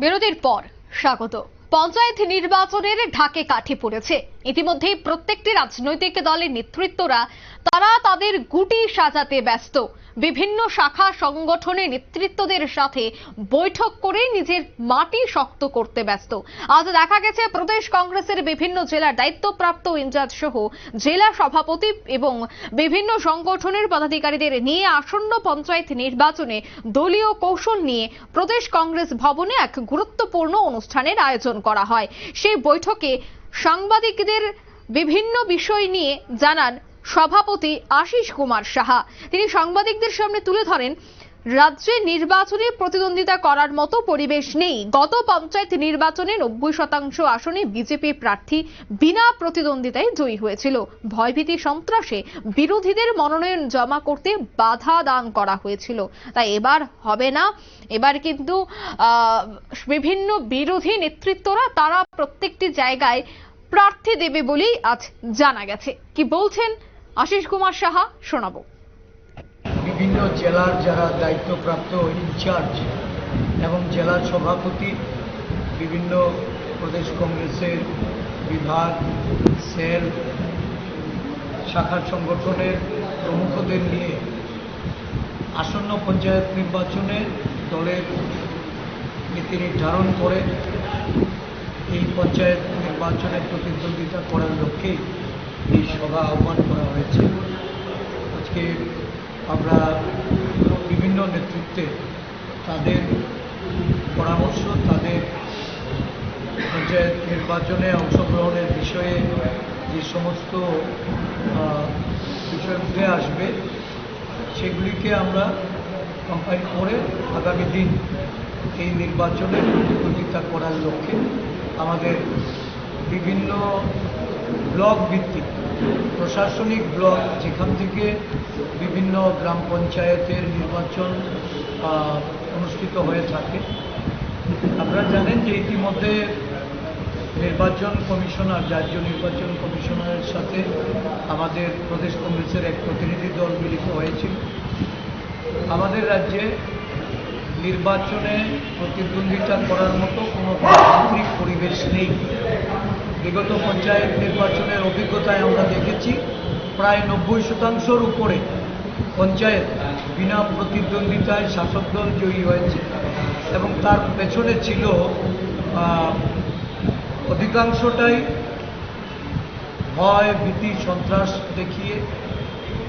বিরতির পর স্বাগত। পঞ্চায়েত নির্বাচনের ঢাকে কাঠি পড়েছে। ইতিমধ্যে প্রত্যেকটি রাজনৈতিক দলের নেতৃত্বরা, তারা তাদের গুটি সাজাতে ব্যস্ত। বিভিন্ন শাখা সংগঠনের নেতৃত্বদের সাথে বৈঠক করে নিজের মাটি শক্ত করতে ব্যস্ত। আজ দেখা গেছে প্রদেশ কংগ্রেসের বিভিন্ন জেলার দায়িত্বপ্রাপ্ত ইনচার্জ সহ জেলা সভাপতি এবং বিভিন্ন সংগঠনের পদাধিকারীদের নিয়ে আসন্ন পঞ্চায়েত নির্বাচনে দলীয় কৌশল নিয়ে প্রদেশ কংগ্রেস ভবনে এক গুরুত্বপূর্ণ অনুষ্ঠানের আয়োজন করা হয়। সেই বৈঠকে সাংবাদিকদের বিভিন্ন বিষয় নিয়ে জানান সভাপতি আশিস কুমার সাহা। তিনি সাংবাদিকদের সামনে তুলে ধরেন, রাজ্যে নির্বাচনে প্রতিদ্বন্দ্বিতা করার মতো পরিবেশ নেই। গত পঞ্চায়েত নির্বাচনে নব্বই শতাংশ আসনে বিজেপি প্রার্থী বিনা প্রতিদ্বন্দ্বিতায় জয়ী হয়েছিল। ভয়ভীতি সন্ত্রাসে বিরোধীদের মনোনয়ন জমা করতে বাধা দান করা হয়েছিল। তাই এবার হবে না। এবার কিন্তু বিভিন্ন বিরোধী নেতৃত্বরা তারা প্রত্যেকটি জায়গায় প্রার্থী দেবে বলেই আজ জানা গেছে। কি বলছেন আশিস কুমার সাহা শোনাব। বিভিন্ন জেলার যারা দায়িত্বপ্রাপ্ত ইনচার্জ এবং জেলার সভাপতি, বিভিন্ন প্রদেশ কংগ্রেসের বিভাগ, সেল শাখার সংগঠনের প্রমুখদের নিয়ে আসন্ন পঞ্চায়েত নির্বাচনে দলের নীতি নির্ধারণ করে এই পঞ্চায়েত নির্বাচনে প্রতিদ্বন্দ্বিতা করার লক্ষ্যেই এই সভা আহ্বান করা হয়েছে। আজকে আমরা বিভিন্ন নেতৃত্বে তাদের পরামর্শ, তাদের পঞ্চায়েত নির্বাচনে অংশগ্রহণের বিষয়ে যে সমস্ত বিষয় উঠে আসবে, সেগুলিকে আমরা কম্পাইল করে আগামী দিন এই নির্বাচনে প্রতিযোগিতা করার লক্ষ্যে আমাদের বিভিন্ন ব্লক ভিত্তিক প্রশাসনিক ব্লক যেখান থেকে বিভিন্ন গ্রাম পঞ্চায়েতের নির্বাচন অনুষ্ঠিত হয়ে থাকে। আপনারা জানেন যে ইতিমধ্যে নির্বাচন কমিশনার রাজ্য নির্বাচন কমিশনারের সাথে আমাদের প্রদেশ কংগ্রেসের এক প্রতিনিধি দল মিলিত হয়েছিল। আমাদের রাজ্যে নির্বাচনে প্রতিদ্বন্দ্বিতা করার মতো কোনো পরিবেশ নেই। বিগত পঞ্চায়েত নির্বাচনের অভিজ্ঞতায় আমরা দেখেছি, প্রায় নব্বই শতাংশর উপরে পঞ্চায়েত বিনা প্রতিদ্বন্দ্বিতায় শাসক দল জয়ী হয়েছে এবং তার পেছনে ছিল অধিকাংশটাই ভয়, ভীতি, সন্ত্রাস দেখিয়ে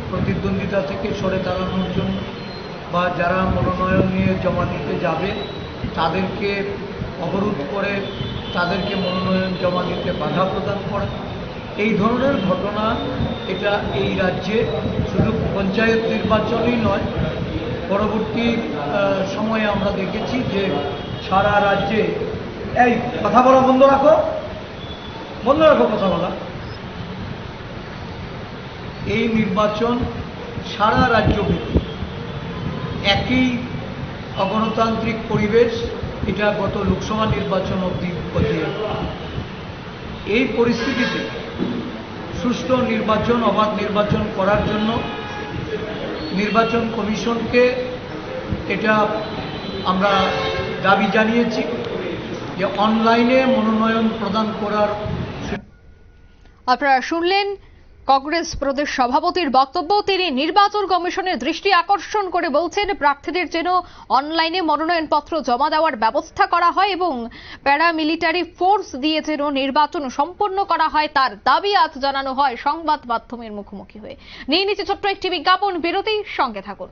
প্রতিদ্বন্দ্বিতা থেকে সরে দাঁড়ানোর জন্য বা যারা মনোনয়ন নিয়ে জমা দিতে যাবে, তাদেরকে অবরোধ করে তাদেরকে মনোনয়ন জমা দিতে বাধা প্রদান করা। এই ধরনের ঘটনা এটা এই রাজ্যে শুধু পঞ্চায়েত নির্বাচনই নয়, পরবর্তী সময়ে আমরা দেখেছি যে সারা রাজ্যে এই কথা বলা বন্ধ রাখো। বন্ধ রাখো কথা বলা। এই নির্বাচন সারা রাজ্যব্যাপী একই অগণতান্ত্রিক পরিবেশ এটা গত লোকসভা নির্বাচন অবধি অধীন এই পরিস্থিতিতে সুষ্ঠু নির্বাচন, অবাধ নির্বাচন করার জন্য নির্বাচন কমিশনকে এটা আমরা দাবি জানিয়েছি যে অনলাইনে মনোনয়ন প্রদান করার আপনারা শুনলেন কংগ্রেস প্রদেশ সভাপতির বক্তব্য, তিনি নির্বাচন কমিশনের দৃষ্টি আকর্ষণ করে বলছেন, প্রার্থীদের যেন অনলাইনে মনোনয়নপত্র জমা দেওয়ার ব্যবস্থা করা হয় এবং প্যারামিলিটারি ফোর্স দিয়ে যেন নির্বাচন সম্পন্ন করা হয়, তার দাবি আজ জানানো হয় সংবাদ মাধ্যমের মুখোমুখি হয়ে। নিয়ে নিচে ছোট্ট একটি বিজ্ঞাপন বিরতি সঙ্গে থাকুন।